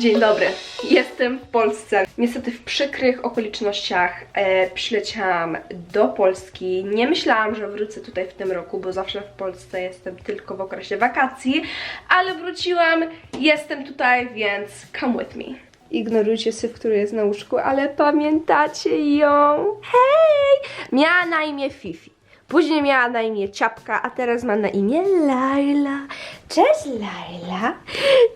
Dzień dobry. Jestem w Polsce. Niestety w przykrych okolicznościach e, przyleciałam do Polski. Nie myślałam, że wrócę tutaj w tym roku, bo zawsze w Polsce jestem tylko w okresie wakacji, ale wróciłam, jestem tutaj, więc come with me. Ignorujcie syf, który jest na łóżku, ale pamiętacie ją? Hej! Miała na imię Fifi. Później miała na imię Ciapka, a teraz ma na imię Laila. Cześć Laila.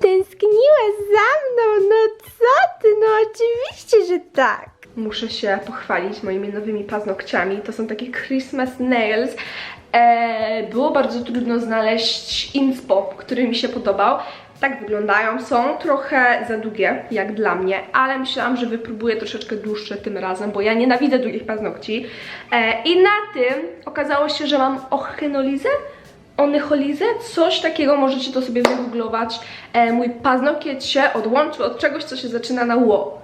Tęskniłaś za mną, no co ty, no oczywiście, że tak. Muszę się pochwalić moimi nowymi paznokciami. To są takie Christmas nails. E, było bardzo trudno znaleźć inspo, który mi się podobał. Tak wyglądają, są trochę za długie, jak dla mnie, ale myślałam, że wypróbuję troszeczkę dłuższe tym razem, bo ja nienawidzę długich paznokci. E, I na tym okazało się, że mam ochenolizę, onycholizę, coś takiego, możecie to sobie wygooglować. E, mój paznokieć się odłączył od czegoś, co się zaczyna na ło.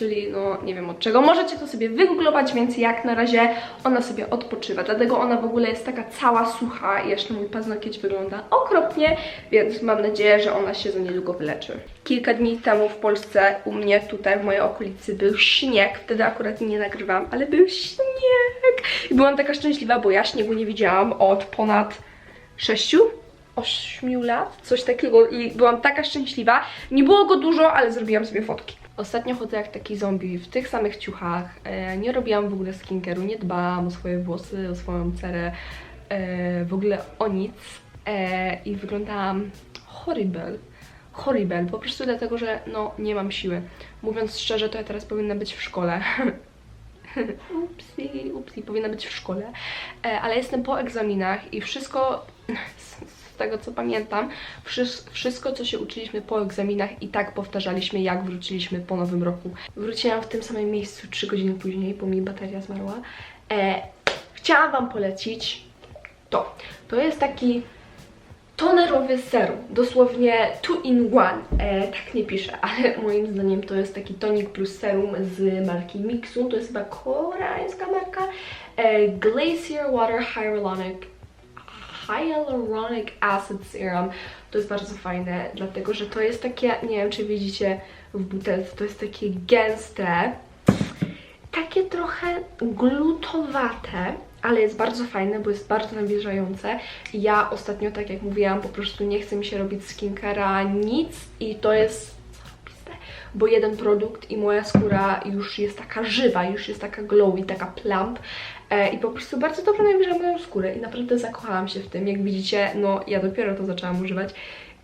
Czyli no nie wiem od czego. Możecie to sobie wygooglować, więc jak na razie ona sobie odpoczywa. Dlatego ona w ogóle jest taka cała sucha i jeszcze mój paznokieć wygląda okropnie, więc mam nadzieję, że ona się za niedługo wyleczy. Kilka dni temu w Polsce u mnie tutaj w mojej okolicy był śnieg. Wtedy akurat nie nagrywam, ale był śnieg. I byłam taka szczęśliwa, bo ja śniegu nie widziałam od ponad 6 8 lat, coś takiego i byłam taka szczęśliwa. Nie było go dużo, ale zrobiłam sobie fotki. Ostatnio chodzę jak taki zombie w tych samych ciuchach. E, nie robiłam w ogóle skincare'u, nie dbałam o swoje włosy, o swoją cerę, e, w ogóle o nic. E, I wyglądałam horrible. Horrible, po prostu dlatego, że no nie mam siły. Mówiąc szczerze, to ja teraz powinna być w szkole. upsi, upsi, powinna być w szkole, ale jestem po egzaminach i wszystko, tego co pamiętam, wszy- wszystko co się uczyliśmy po egzaminach i tak powtarzaliśmy jak wróciliśmy po nowym roku. Wróciłam w tym samym miejscu 3 godziny później, bo mi bateria zmarła. E, chciałam Wam polecić to. To jest taki tonerowy serum, dosłownie two in one, e, tak nie piszę, ale moim zdaniem to jest taki tonik plus serum z marki Mixun, to jest chyba koreańska marka, e, Glacier Water Hyaluronic Hyaluronic Acid Serum, to jest bardzo fajne, dlatego że to jest takie, nie wiem czy widzicie w butelce, to jest takie gęste, takie trochę glutowate, ale jest bardzo fajne, bo jest bardzo nawilżające. Ja ostatnio, tak jak mówiłam, po prostu nie chcę mi się robić skincara, nic i to jest bo jeden produkt i moja skóra już jest taka żywa, już jest taka glowy, taka plump i po prostu bardzo dobrze nawilża moją skórę i naprawdę zakochałam się w tym. Jak widzicie, no ja dopiero to zaczęłam używać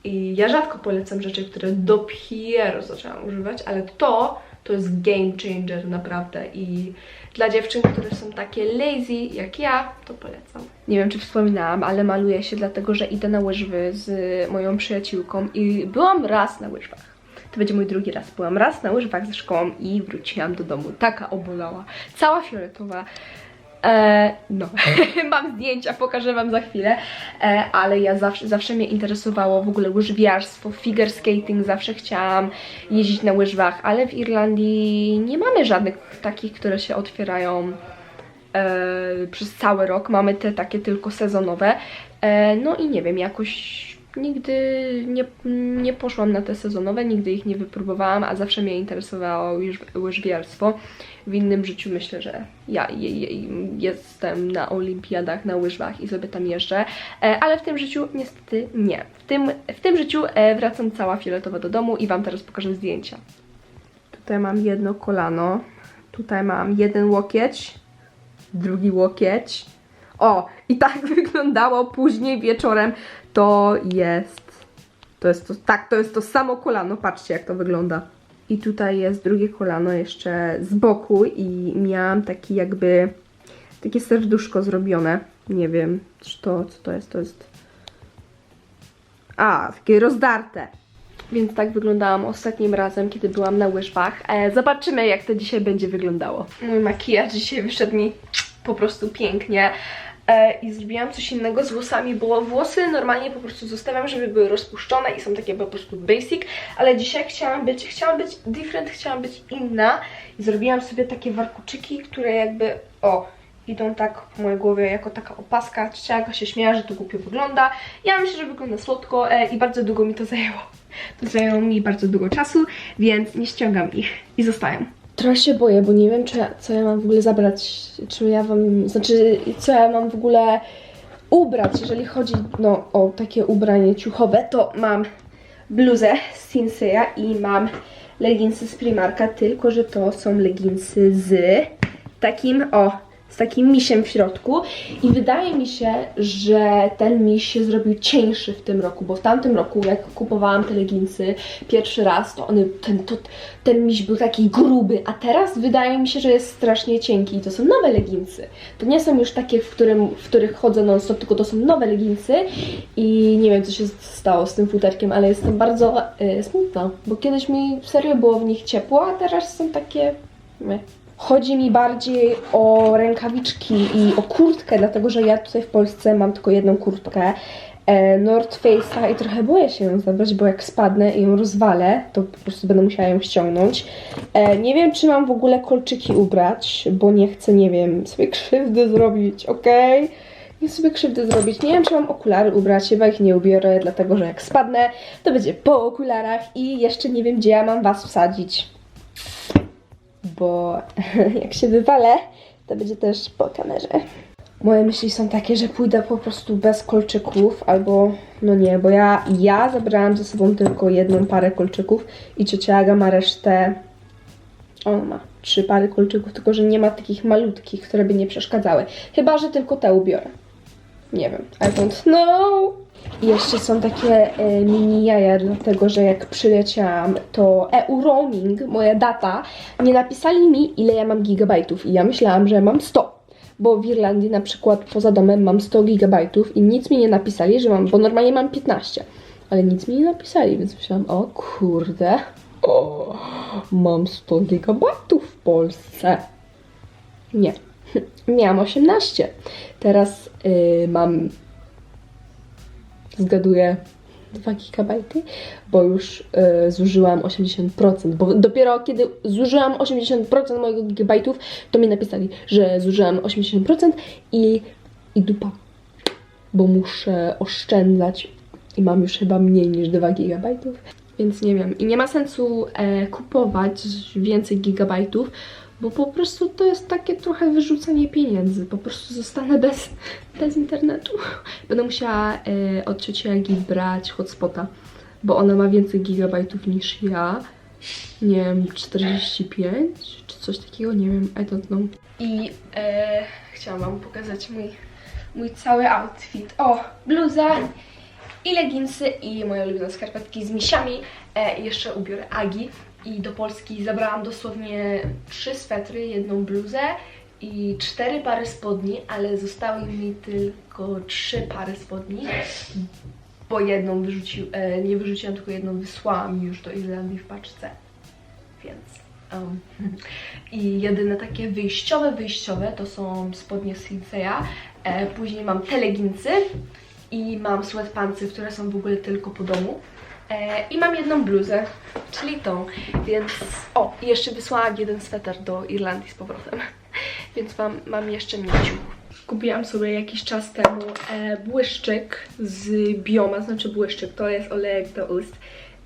i ja rzadko polecam rzeczy, które dopiero zaczęłam używać, ale to, to jest game changer naprawdę i dla dziewczyn, które są takie lazy jak ja, to polecam. Nie wiem, czy wspominałam, ale maluję się dlatego, że idę na łyżwy z moją przyjaciółką i byłam raz na łyżwach. To będzie mój drugi raz. Byłam raz na łyżwach ze szkołą i wróciłam do domu. Taka obolała. Cała fioletowa. E, no, mam zdjęcia, pokażę Wam za chwilę, e, ale ja zawsze, zawsze mnie interesowało w ogóle łyżwiarstwo, figure skating, zawsze chciałam jeździć na łyżwach, ale w Irlandii nie mamy żadnych takich, które się otwierają e, przez cały rok, mamy te takie tylko sezonowe, e, no i nie wiem, jakoś nigdy nie, nie poszłam na te sezonowe, nigdy ich nie wypróbowałam, a zawsze mnie interesowało łyż- łyżwiarstwo. W innym życiu myślę, że ja je, je, jestem na olimpiadach, na łyżwach i sobie tam jeżdżę, e, ale w tym życiu niestety nie. W tym, w tym życiu e, wracam cała fioletowa do domu i Wam teraz pokażę zdjęcia. Tutaj mam jedno kolano, tutaj mam jeden łokieć, drugi łokieć. O, i tak wyglądało później wieczorem. To jest. To jest to, tak, to jest to samo kolano. Patrzcie, jak to wygląda. I tutaj jest drugie kolano jeszcze z boku i miałam taki jakby takie serduszko zrobione. Nie wiem, czy to, co to jest, to jest... A, takie rozdarte. Więc tak wyglądałam ostatnim razem, kiedy byłam na łyżwach. E, zobaczymy, jak to dzisiaj będzie wyglądało. Mój makijaż dzisiaj wyszedł mi po prostu pięknie. E, I zrobiłam coś innego z włosami, bo włosy normalnie po prostu zostawiam, żeby były rozpuszczone i są takie po prostu basic, ale dzisiaj chciałam być, chciałam być different, chciałam być inna i zrobiłam sobie takie warkuczyki, które jakby, o, idą tak po mojej głowie jako taka opaska. Aga się śmiała, że to głupio wygląda. Ja myślę, że wygląda słodko e, i bardzo długo mi to zajęło. To zajęło mi bardzo dużo czasu, więc nie ściągam ich i zostają. Trochę się boję, bo nie wiem, czy co ja mam w ogóle zabrać, czy ja wam, znaczy, co ja mam w ogóle ubrać, jeżeli chodzi no, o takie ubranie ciuchowe, to mam bluzę z Sinseya i mam leginsy z Primarka, tylko że to są leginsy z takim, o, z takim misiem w środku i wydaje mi się, że ten miś się zrobił cieńszy w tym roku, bo w tamtym roku, jak kupowałam te leginsy pierwszy raz, to, one, ten, to ten miś był taki gruby, a teraz wydaje mi się, że jest strasznie cienki i to są nowe leginsy. To nie są już takie, w, którym, w których chodzę non stop, tylko to są nowe leginsy i nie wiem, co się stało z tym futerkiem, ale jestem bardzo y, smutna, bo kiedyś mi serio było w nich ciepło, a teraz są takie... Meh. Chodzi mi bardziej o rękawiczki i o kurtkę, dlatego że ja tutaj w Polsce mam tylko jedną kurtkę e, North Face'a i trochę boję się ją zabrać, bo jak spadnę i ją rozwalę, to po prostu będę musiała ją ściągnąć. E, nie wiem, czy mam w ogóle kolczyki ubrać, bo nie chcę, nie wiem, sobie krzywdy zrobić, okej? Nie sobie krzywdy zrobić. Nie wiem, czy mam okulary ubrać, chyba ich nie ubiorę, dlatego że jak spadnę, to będzie po okularach i jeszcze nie wiem, gdzie ja mam was wsadzić bo jak się wywalę, to będzie też po kamerze. Moje myśli są takie, że pójdę po prostu bez kolczyków, albo no nie, bo ja, ja zabrałam ze sobą tylko jedną parę kolczyków i ciocia Aga ma resztę. Ona ma trzy pary kolczyków, tylko że nie ma takich malutkich, które by nie przeszkadzały. Chyba, że tylko te ubiorę. Nie wiem, I don't know. Jeszcze są takie e, mini jaja, dlatego że jak przyleciałam, to EU roaming, moja data, nie napisali mi ile ja mam gigabajtów i ja myślałam, że mam 100. Bo w Irlandii na przykład poza domem mam 100 gigabajtów i nic mi nie napisali, że mam, bo normalnie mam 15. Ale nic mi nie napisali, więc myślałam, o kurde, o, mam 100 gigabajtów w Polsce. Nie, miałam 18. Teraz y, mam zgaduję 2 GB, bo już y, zużyłam 80%, bo dopiero kiedy zużyłam 80% mojego gigabajtów, to mi napisali, że zużyłam 80% i, i dupa, bo muszę oszczędzać i mam już chyba mniej niż 2 GB, więc nie wiem. I nie ma sensu e, kupować więcej gigabajtów, bo po prostu to jest takie trochę wyrzucanie pieniędzy. Po prostu zostanę bez, bez internetu. Będę musiała e, od cioci Agi brać hotspota, bo ona ma więcej gigabajtów niż ja. Nie wiem, 45 czy coś takiego, nie wiem, I don't know. I e, chciałam wam pokazać mój, mój cały outfit. O, bluza i leginsy i moje ulubione skarpetki z misiami. E, jeszcze ubiorę Agi. I do Polski zabrałam dosłownie trzy swetry, jedną bluzę i cztery pary spodni, ale zostały mi tylko trzy pary spodni, bo jedną e, nie wyrzuciłam, tylko jedną wysłałam już do Irlandii w paczce. Więc um, i jedyne takie wyjściowe, wyjściowe to są spodnie z Sinseya. E, później mam te leginsy i mam sweatpantsy, które są w ogóle tylko po domu. E, I mam jedną bluzę, czyli tą, więc... O, jeszcze wysłałam jeden sweter do Irlandii z powrotem, więc mam, mam jeszcze misiuch. Kupiłam sobie jakiś czas temu e, błyszczyk z Bioma, znaczy błyszczyk, to jest olejek do ust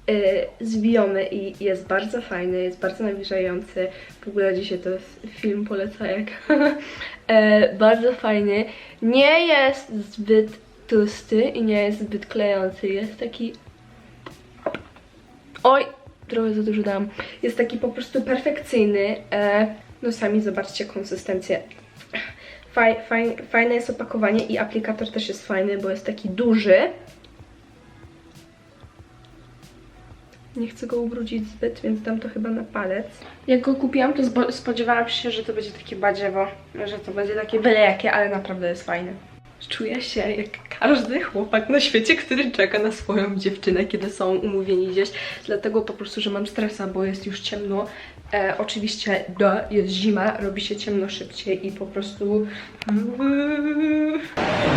e, z Biomy i jest bardzo fajny, jest bardzo nawilżający. W ogóle dzisiaj to jest film polecajek. e, bardzo fajny. Nie jest zbyt tłusty i nie jest zbyt klejący. Jest taki Oj, trochę za dużo dałam. Jest taki po prostu perfekcyjny. E, no sami zobaczcie konsystencję. Faj, faj, fajne jest opakowanie i aplikator też jest fajny, bo jest taki duży. Nie chcę go ubrudzić zbyt, więc dam to chyba na palec. Jak go kupiłam, to spodziewałam się, że to będzie takie badziewo, że to będzie takie byle jakie, ale naprawdę jest fajne. Czuję się jak każdy chłopak na świecie, który czeka na swoją dziewczynę, kiedy są umówieni gdzieś. Dlatego po prostu, że mam stresa, bo jest już ciemno. E, oczywiście, da, jest zima, robi się ciemno szybciej i po prostu...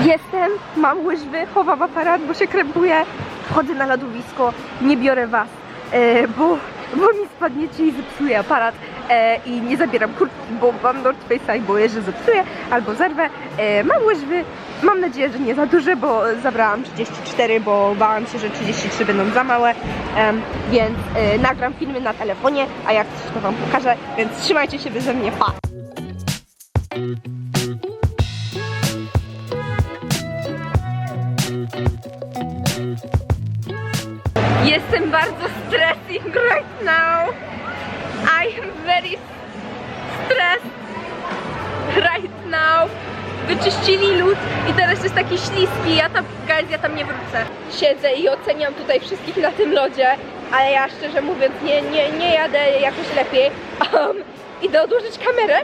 Jestem, mam łyżwy, chowam aparat, bo się krępuję, wchodzę na lodowisko, nie biorę was, e, bo, bo mi spadniecie i zepsuję aparat e, i nie zabieram kurtki, bo mam North Face'a i boję, że zepsuję albo zerwę. E, mam łyżwy mam nadzieję, że nie za duże, bo zabrałam 34, bo bałam się, że 33 będą za małe, więc e, nagram filmy na telefonie, a jak coś to wam pokażę, więc trzymajcie się beze mnie, pa! Jestem bardzo stressing right now. I am very stressed. Wyczyścili lód i teraz jest taki śliski. Ja tam, guys, ja tam nie wrócę. Siedzę i oceniam tutaj wszystkich na tym lodzie, ale ja szczerze mówiąc nie, nie, nie jadę jakoś lepiej. Um, idę odłożyć kamerę,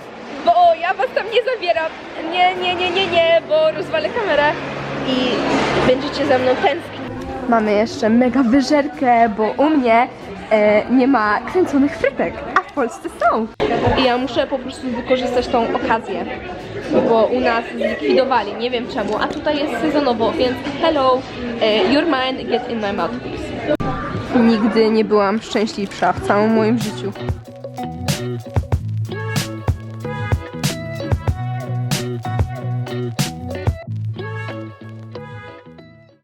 bo ja was tam nie zabieram. Nie, nie, nie, nie, nie, bo rozwalę kamerę i będziecie ze mną tęsknić. Mamy jeszcze mega wyżerkę, bo u mnie e, nie ma kręconych frytek, Polsce są. I ja muszę po prostu wykorzystać tą okazję, bo u nas zlikwidowali, nie wiem czemu, a tutaj jest sezonowo, więc hello, e, you're mine, get in my mouth please. Nigdy nie byłam szczęśliwsza w całym moim życiu.